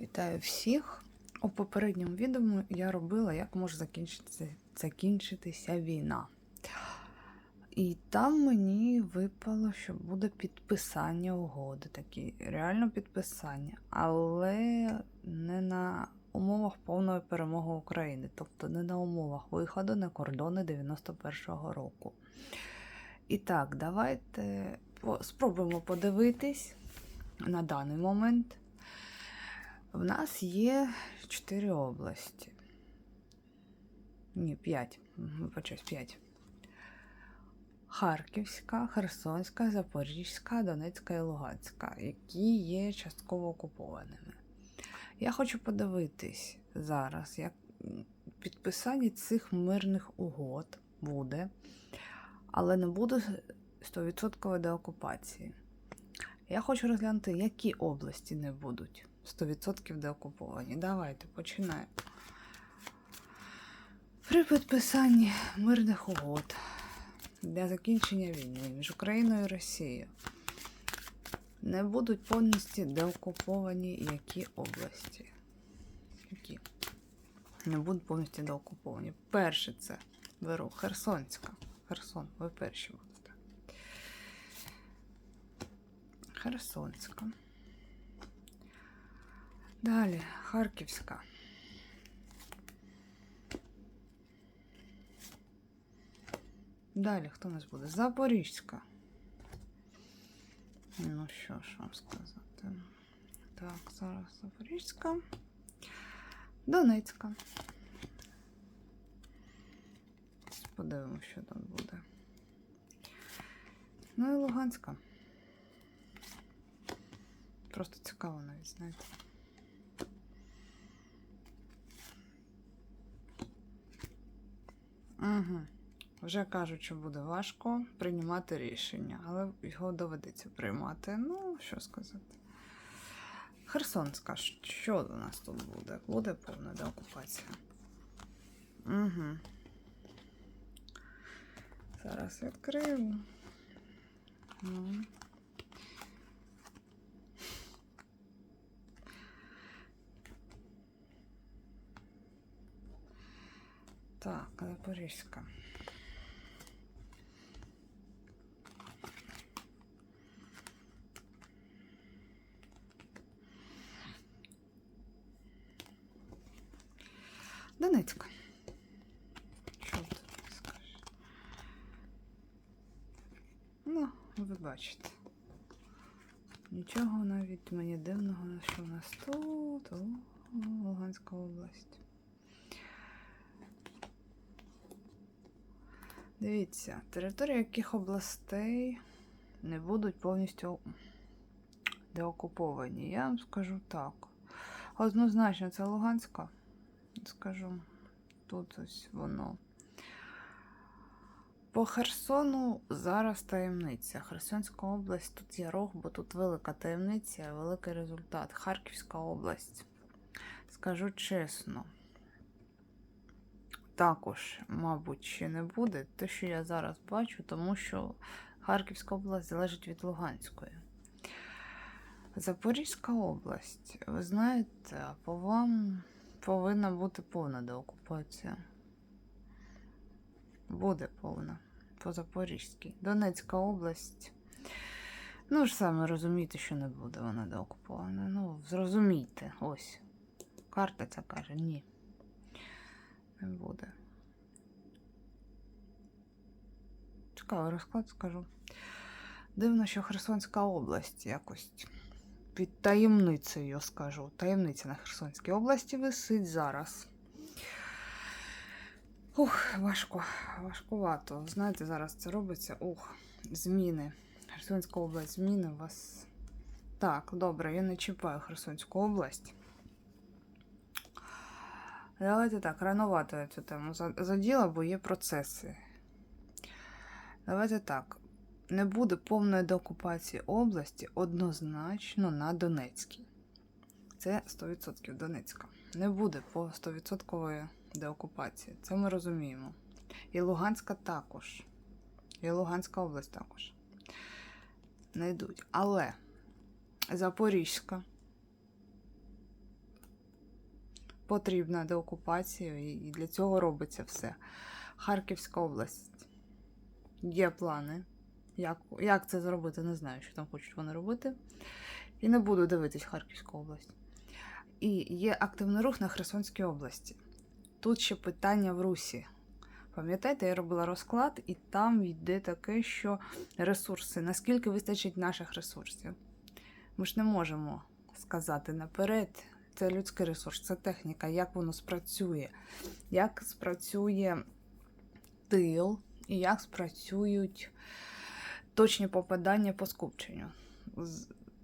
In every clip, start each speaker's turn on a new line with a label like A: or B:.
A: Вітаю всіх! У попередньому відео я робила, як може закінчитися, закінчитися війна. І там мені випало, що буде підписання угоди, такі реально підписання, але не на умовах повної перемоги України, тобто не на умовах виходу на кордони 91-го року. І так, давайте спробуємо подивитись на даний момент. В нас є чотири області. Ні, п'ять. Вибачаюсь, п'ять. Харківська, Херсонська, Запорізька, Донецька і Луганська, які є частково окупованими. Я хочу подивитись зараз, як підписання цих мирних угод буде, але не буде 100% деокупації. Я хочу розглянути, які області не будуть 100% деокуповані. Давайте починаємо. При підписанні мирних угод для закінчення війни між Україною і Росією не будуть повністю деокуповані які області. Які? Не будуть повністю деокуповані. Перше це беру Херсонська. Херсон, ви перші будете. Херсонська. Далі Харківська. Далі хто у нас буде? Запорізька. Ну що ж вам сказати? Так, зараз Запорізька. Донецька. Подивимося, що там буде. Ну і Луганська. Просто цікаво навіть, знаєте. Угу. Вже кажуть, що буде важко приймати рішення, але його доведеться приймати. Ну, що сказати. Херсонська, що у нас тут буде? Буде повна деокупація. Угу. Зараз відкрию. Ну. Так, Запорізька. Донецька. Що ти скажеш? Ну, ви бачите. Нічого навіть мені дивного, що в нас тут, о, Луганська область. Дивіться, території яких областей не будуть повністю деокуповані. Я вам скажу так. Однозначно, це Луганська. Скажу, тут ось воно. По Херсону зараз таємниця. Херсонська область, тут є рог, бо тут велика таємниця, великий результат. Харківська область. Скажу чесно. Також, мабуть, ще не буде. Те, що я зараз бачу, тому що Харківська область залежить від Луганської. Запорізька область, ви знаєте, по вам повинна бути повна деокупація. Буде повна. По Запорізькій. Донецька область. Ну ж саме розумієте, що не буде вона деокупована. Ну, зрозумійте, ось. Карта ця каже, ні. Не буде. Цікавий розклад скажу. Дивно, що Херсонська область якось під таємницею скажу. Таємниця на Херсонській області висить зараз. Ух, важко, важкувато. Знаєте, зараз це робиться. Ух, зміни. Херсонська область, зміни у вас. Так, добре, я не чіпаю Херсонську область. Давайте так, рановато я цю тему за- заділа, бо є процеси. Давайте так. Не буде повної деокупації області однозначно на Донецькій. Це 100% Донецька. Не буде по 100% деокупації. Це ми розуміємо. І Луганська також. І Луганська область також. Не йдуть. Але Запорізька потрібна деокупація, і для цього робиться все. Харківська область. Є плани. Як, як це зробити, не знаю, що там хочуть вони робити. І не буду дивитись Харківську область. І є активний рух на Херсонській області. Тут ще питання в Русі. Пам'ятаєте, я робила розклад, і там йде таке, що ресурси, наскільки вистачить наших ресурсів. Ми ж не можемо сказати наперед. Це людський ресурс, це техніка, як воно спрацює, як спрацює тил і як спрацюють точні попадання по скупченню.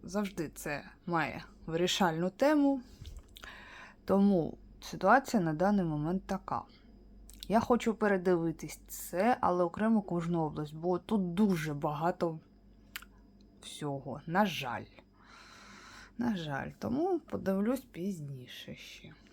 A: Завжди це має вирішальну тему. Тому ситуація на даний момент така. Я хочу передивитись це, але окремо кожну область, бо тут дуже багато всього. На жаль. На жаль, тому подивлюсь пізніше ще.